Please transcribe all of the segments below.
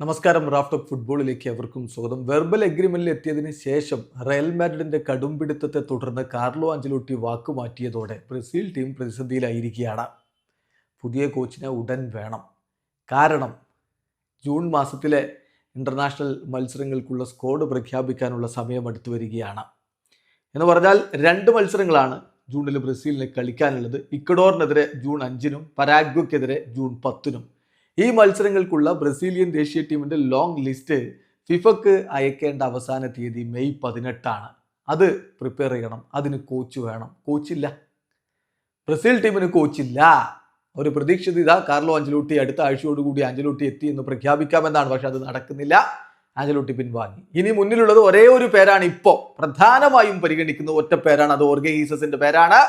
നമസ്കാരം raft of ഫുട്ബോളിലേക്ക് അവർക്കും സ്വാഗതം. വെർബൽ അഗ്രിമെന്റിൽ എത്തിയതിന് ശേഷം റയൽ മാഡ്രിഡിന്റെ കടുംപിടുത്തത്തെ തുടർന്ന് കാർലോ അഞ്ചലോട്ടി വാക്കുമാറ്റിയതോടെ ബ്രസീൽ ടീം പ്രതിസന്ധിയിലായിരിക്കുകയാണ്. പുതിയ കോച്ചിനെ ഉടൻ വേണം. കാരണം ജൂൺ മാസത്തിലെ ഇന്റർനാഷണൽ മത്സരങ്ങൾക്കുള്ള സ്ക്വാഡ് പ്രഖ്യാപിക്കാനുള്ള സമയം അടുത്തു വരികയാണ്. എന്ന് പറഞ്ഞാൽ രണ്ട് മത്സരങ്ങളാണ് ജൂണിൽ ബ്രസീലിന് കളിക്കാനുള്ളത്. ഇക്വഡോറിനെതിരെ ജൂൺ അഞ്ചിനും പരാഗ്വയ്ക്കെതിരെ ജൂൺ പത്തിനും. ഈ മത്സരങ്ങൾക്കുള്ള ബ്രസീലിയൻ ദേശീയ ടീമിന്റെ ലോങ് ലിസ്റ്റ് ഫിഫക്ക് അയക്കേണ്ട അവസാന തീയതി മെയ് പതിനെട്ടാണ്. അത് പ്രിപ്പയർ ചെയ്യണം. അതിന് കോച്ച് വേണം. കോച്ചില്ല ബ്രസീൽ ടീമിന് കോച്ചില്ല ഒരു പ്രതീക്ഷിത ഇതാ. കാർലോ അഞ്ചലൂട്ടി അടുത്ത ആഴ്ചയോടുകൂടി അഞ്ചലൂട്ടി എത്തി എന്ന് പ്രഖ്യാപിക്കാമെന്നാണ്. പക്ഷെ അത് നടക്കുന്നില്ല. ആഞ്ചലൂട്ടി പിൻവാങ്ങി. ഇനി മുന്നിലുള്ളത് ഒരേ ഒരു പേരാണ് ഇപ്പോൾ പ്രധാനമായും പരിഗണിക്കുന്ന ഒറ്റ പേരാണ്. അത് ഓർഗെ പേരാണ്.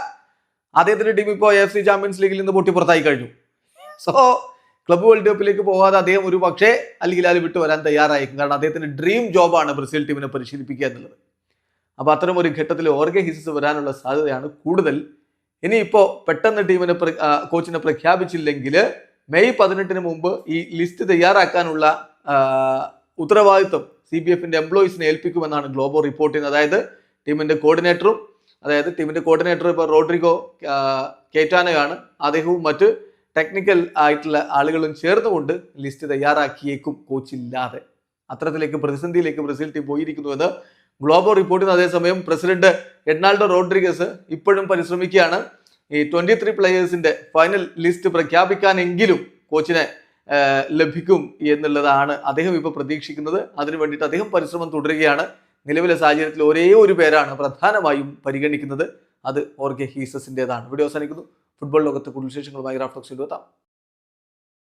അദ്ദേഹത്തിന്റെ ടീം ഇപ്പോൾ എഫ് സി ചാമ്പ്യൻസ് ലീഗിൽ നിന്ന് പൊട്ടിപ്പുറത്തായി കഴിഞ്ഞു. സോ ക്ലബ് വേൾഡ് കപ്പിലേക്ക് പോകാതെ അദ്ദേഹം ഒരു പക്ഷേ അല്ലെങ്കിൽ അത് വിട്ടു വരാൻ തയ്യാറായിരിക്കും. കാരണം അദ്ദേഹത്തിന്റെ ഡ്രീം ജോബാണ് ബ്രസീൽ ടീമിനെ പരിശീലിപ്പിക്കുക എന്നുള്ളത്. അപ്പോൾ അത്തരം ഒരു ഘട്ടത്തിൽ ഓർഗെ ഹിസസ് വരാനുള്ള സാധ്യതയാണ് കൂടുതൽ. ഇനിയിപ്പോൾ പെട്ടെന്ന് ടീമിനെ കോച്ചിനെ പ്രഖ്യാപിച്ചില്ലെങ്കിൽ മെയ് പതിനെട്ടിന് മുമ്പ് ഈ ലിസ്റ്റ് തയ്യാറാക്കാനുള്ള ഉത്തരവാദിത്വം സി ബി എഫിന്റെ എംപ്ലോയീസിനെ ഏൽപ്പിക്കുമെന്നാണ് ഗ്ലോബോ റിപ്പോർട്ട് ചെയ്യുന്നത്. അതായത് ടീമിന്റെ കോർഡിനേറ്ററും അതായത് ടീമിന്റെ കോർഡിനേറ്റർ ഇപ്പോൾ റോഡ്രിഗോ കേറ്റാനയാണ്. അദ്ദേഹവും മറ്റ് ടെക്നിക്കൽ ആയിട്ടുള്ള ആളുകളും ചേർന്നുകൊണ്ട് ലിസ്റ്റ് തയ്യാറാക്കിയേക്കും കോച്ചില്ലാതെ. അത്തരത്തിലേക്ക് പ്രതിസന്ധിയിലേക്ക് ബ്രസീൽ ടീം പോയിരിക്കുന്നുവെന്ന് ഗ്ലോബോ റിപ്പോർട്ട് ചെയ്യുന്ന അതേസമയം പ്രസിഡന്റ് എഡ്നാൾഡോ റോഡ്രിഗസ് ഇപ്പോഴും പരിശ്രമിക്കുകയാണ്. ഈ ട്വന്റി ത്രീ പ്ലേയേഴ്സിന്റെ ഫൈനൽ ലിസ്റ്റ് പ്രഖ്യാപിക്കാനെങ്കിലും കോച്ചിനെ ലഭിക്കും എന്നുള്ളതാണ് അദ്ദേഹം ഇപ്പോൾ പ്രതീക്ഷിക്കുന്നത്. അതിനു വേണ്ടിയിട്ട് അദ്ദേഹം പരിശ്രമം തുടരുകയാണ്. നിലവിലെ സാഹചര്യത്തിൽ ഒരേ ഒരു പേരാണ് പ്രധാനമായും പരിഗണിക്കുന്നത്. അത് ഓർഗെ ഹീസസിന്റെതാണ് വീഡിയോ അവസാനിക്കുന്നു. ഫുട്ബോൾ ലോകത്തെ കൂടുതൽ വിശേഷങ്ങളുമായി റാഫ്ലോക്സിൽ എത്താം.